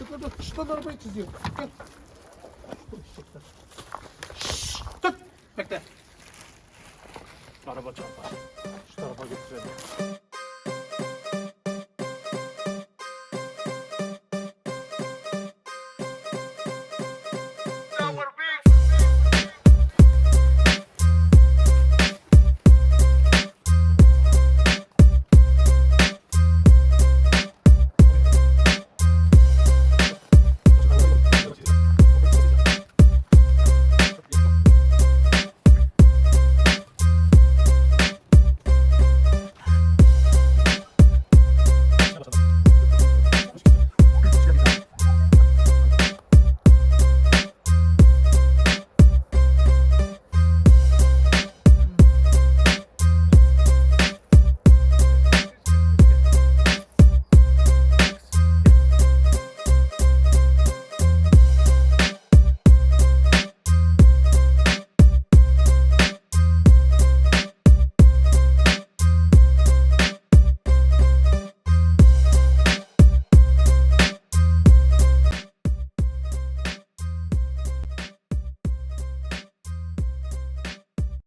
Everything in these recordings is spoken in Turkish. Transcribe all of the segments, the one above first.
Dur dur dur. Şuradan arabayı çiziyor. Gel. Şşş, Dur. Bekle. Araba çarpar. Şu tarafa götürelim.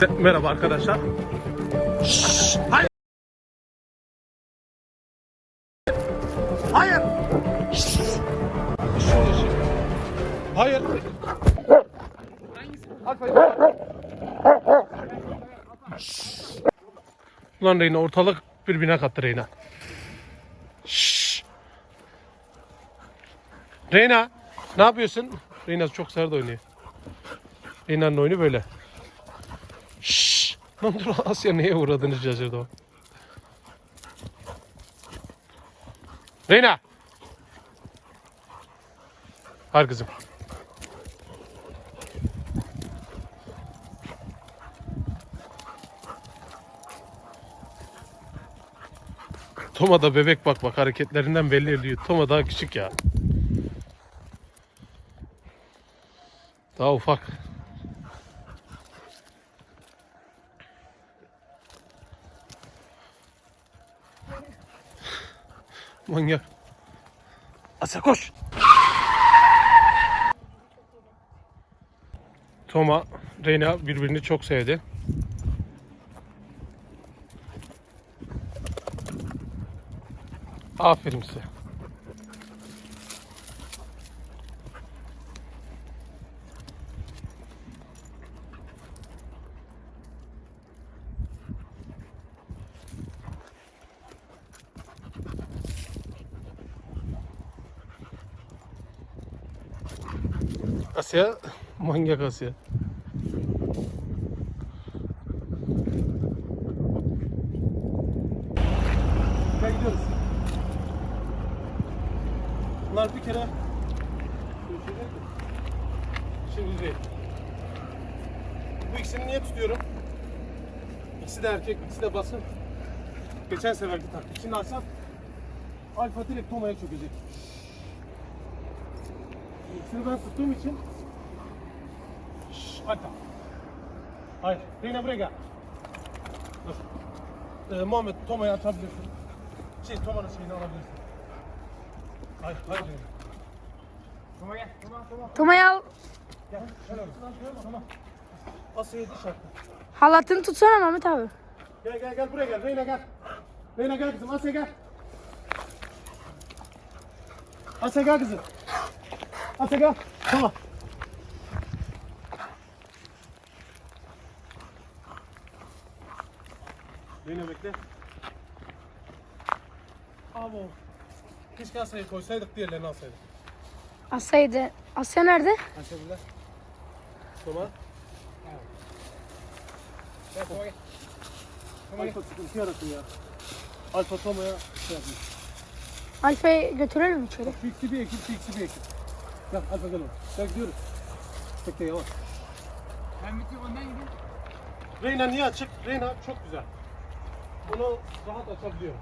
Merhaba arkadaşlar. Şşş, hayır. Hayır. Şşş. Hayır. Şşş. Ulan Reyna ortalık birbirine kattı Reyna. Reyna ne yapıyorsun? Reyna çok sert oynuyor. Reyna'nın oyunu böyle. Şşş. Lan dur Asya neye uğradığını şaşırdı o. Reyna. Har kızım. Toma da bebek bak bak hareketlerinden belli ediyor. Toma daha küçük ya. Daha ufak. Manyak. Asya koş. Toma, Reyna birbirini çok sevdi. Aferin size. Asya, manyak Asya. Gidiyoruz. Bunlar bir kere Şimdi değil. Bu ikisini niye tutuyorum? İkisi de erkek, ikisi de basın. Geçen seferki taktik. Şimdi alsam Alfa direkt Toma'ya çökecek. İkisini ben tuttuğum için Alfa. Hayır, Reyna buraya gel. Dur. Ee, Muhammed, Toma'yı atabilirsin. Şey, Toma'nın şeyini alabilirsin. Hayır, hayır Reyna. Toma gel, Toma, Toma. Toma'yı al. Gel, şöyle ol. Toma. Asya'ya diş attı. Halatını tutsana Mehmet abi. Gel gel gel buraya gel. Reyna gel. Reyna gel kızım. Asya gel. Asya gel kızım. Asya gel. Tamam. Reyna bekle. Abo. Keşke Asya'yı koysaydık diğerlerini alsaydık. Asya'ydı. Asya nerede? Asya burada. Tamam. Gel Toma gel. Toma gel. Alfa sıkıntı yaratın ya. Alfa Toma'ya şey yapmış. Alfa'yı götürelim içeri. Fiksi bir ekip, fiksi bir ekip. Gel Alfa gel oğlum. Gel gidiyoruz. Bekle yavaş. Ben bitireyim önden gideyim. Reyna niye açık? Reyna çok güzel. Bunu rahat açabiliyorum.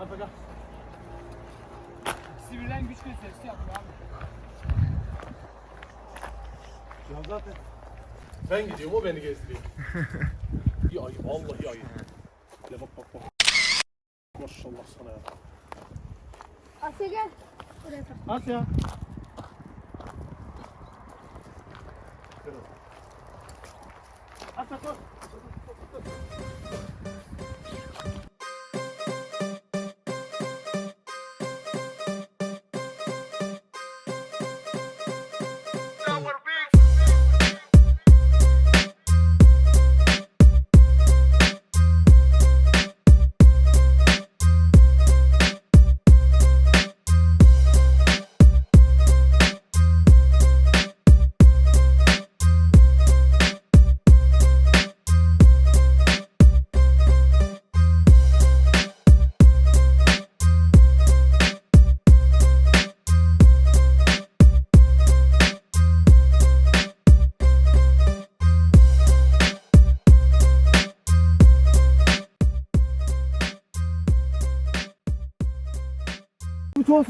Alfa gel. İkisi birden güç gösterisi yapıyor abi. Ya zaten ben gidiyorum o beni gezdiriyor. iyi ayı vallahi ayı. Ya bak bak bak. Maşallah sana ya. Asya gel. Buraya tak. Asya. Asya koş. Ha ha ha!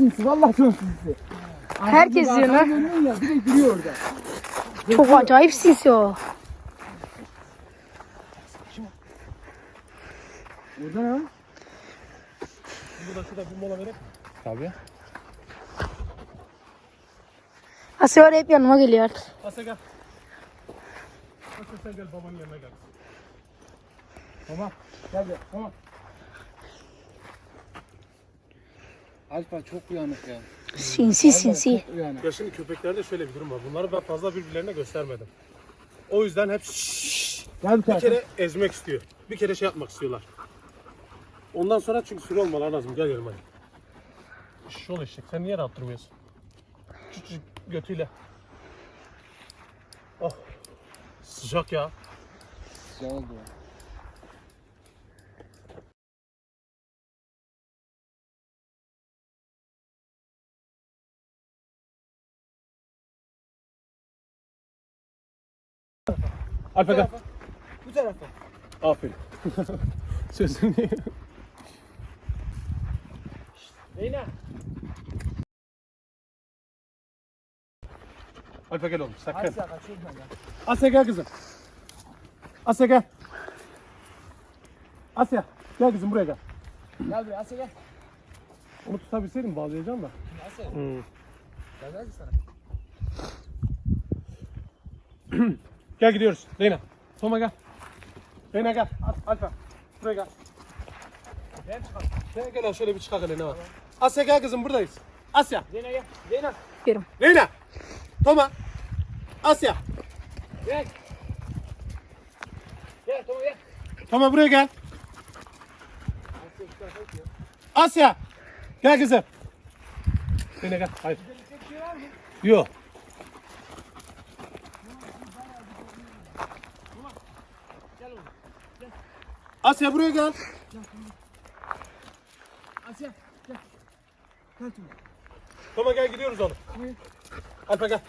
Bu sinsi. Vallahi çok sinsi. Herkes diyor lan. Görüyorsun ya direkt duruyor orada. Çok acayip sinsi o. Orada ne var? Burada şurada bir mola verip. Tabii. Asya var hep yanıma geliyor artık. Asya gel. Asya sen gel babanın yanına gel. Tamam. Gel gel. Tamam. Alfa çok uyanık ya. Sinsi sinsi. Uyanık. Ya şimdi köpeklerde şöyle bir durum var. Bunları ben fazla birbirlerine göstermedim. O yüzden hep şşş Gel bir bir kere ezmek istiyor. Bir kere şey yapmak istiyorlar. Ondan sonra çünkü sürü olmaları lazım. Gel yanıma. Şş ol eşek. Sen niye rahat durmuyorsun? Küçücük götüyle. Oh. Sıcak ya. Güzel oldu ya. Alfa gel. Bu tarafa. Aferin. Sözünü. Reyna. Alfa gel oğlum sakın. Asya gel kızım. Asya gel. Asya gel kızım buraya gel. Gel buraya Asya gel. Onu tutabilseydim bağlayacağım da. Asya. Hmm. Gel gel sana. Gel gidiyoruz. Reyna. Toma gel. Reyna gel. Al- Alfa. Buraya gel. Ben çıkalım. Reyna gel al şöyle bir çıkak ne var. Asya gel kızım buradayız. Asya. Reyna gel. Reyna. Diyorum. Reyna. Toma. Asya. Gel. Gel tamam gel. Toma buraya gel. Asya. Gel kızım. Reyna gel. Hayır. Yok. Asya buraya gel. Asya gel. Gel tamam. Toma gel gidiyoruz oğlum. Alfa gel.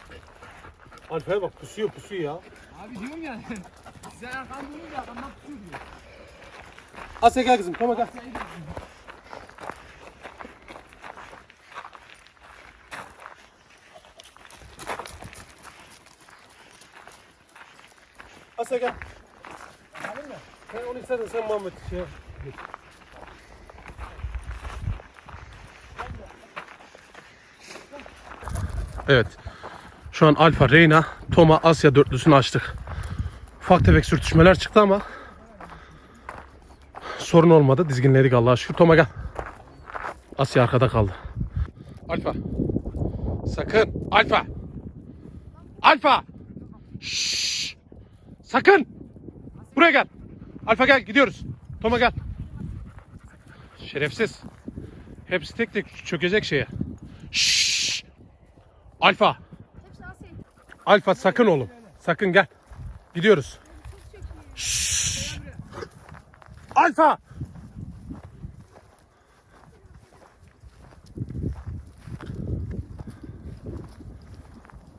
Alfa'ya bak pusuyor pusuyor ya. Abi diyorum ya. Sen arkamda durunca arkamdan tutuyor diyor. Asya gel kızım. Toma gel. Asya gel. İstedin sen Muhammed şey. Evet. Şu an Alfa, Reyna, Toma, Asya dörtlüsünü açtık. Ufak tefek sürtüşmeler çıktı ama sorun olmadı. Dizginledik Allah'a şükür. Toma gel. Asya arkada kaldı. Alfa. Sakın. Alfa. Alfa. Şşş. Sakın. Buraya gel. Alfa gel gidiyoruz. Toma gel. Şerefsiz. Hepsi tek tek çökecek şeye. Şşş. Alfa. Alfa sakın oğlum. Sakın gel. Gidiyoruz. Şşş. Alfa.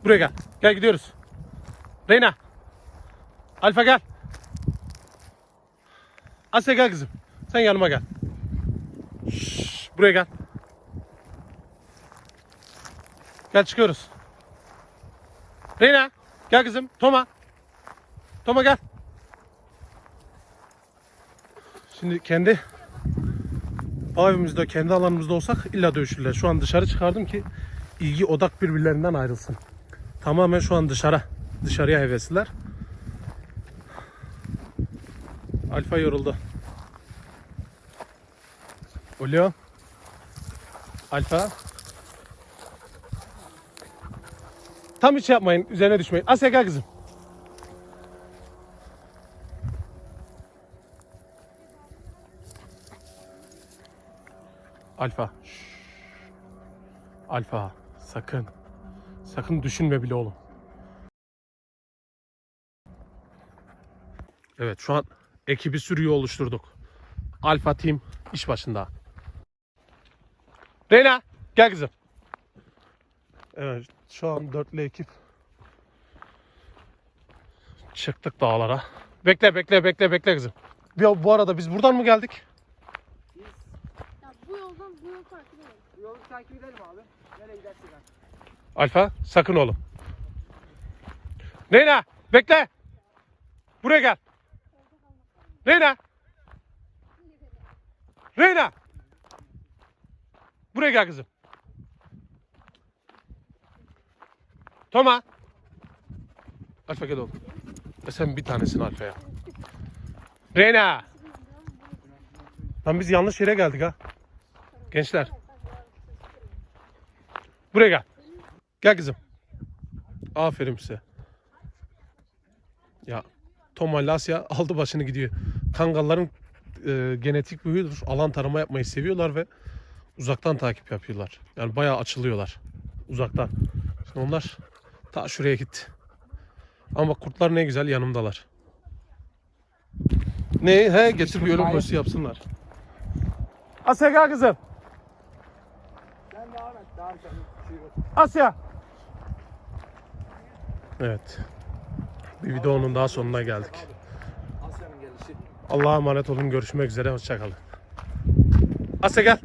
Buraya gel. Gel gidiyoruz. Reyna. Alfa gel. Asya gel kızım. Sen yanıma gel. Şşş, buraya gel. Gel çıkıyoruz. Reyna gel kızım. Toma. Toma gel. Şimdi kendi evimizde kendi alanımızda olsak illa dövüşürler. Şu an dışarı çıkardım ki ilgi odak birbirlerinden ayrılsın. Tamamen şu an dışarı. Dışarıya hevesliler. Alfa yoruldu. Oluyor. Alfa. Tam hiç yapmayın. Üzerine düşmeyin. Asya gel kızım. Alfa. Şşş. Alfa. Sakın. Sakın düşünme bile oğlum. Evet şu an ekibi sürüyü oluşturduk. Alfa Team iş başında. Reyna gel kızım. Evet şu an dörtlü ekip. Çıktık dağlara. Bekle bekle bekle bekle kızım. Bu, bu arada biz buradan mı geldik? Ya bu yoldan bu yol takip edelim. Yolu takip edelim abi. Nereye gidersin ben? Alfa sakın oğlum. Reyna bekle. Buraya gel. Reyna. Reyna. Buraya gel kızım. Toma. Alfa gel oğlum. Sen bir tanesin Alfa ya. Reyna. Lan biz yanlış yere geldik ha. Gençler. Buraya gel. Gel kızım. Aferin size. Ya Tom Alasya aldı başını gidiyor. Kangalların e, genetik huyudur. Alan tarama yapmayı seviyorlar ve uzaktan takip yapıyorlar. Yani bayağı açılıyorlar. Uzaktan. Şimdi onlar ta şuraya gitti. Ama bak kurtlar ne güzel yanımdalar. Ne? He getir bir ölüm koşusu yapsınlar. Asya gel kızım. Sen devam et. Et. Şey. Asya. Evet. Bir videonun daha sonuna geldik. Allah'a emanet olun. Görüşmek üzere. Hoşçakalın. Asya gel.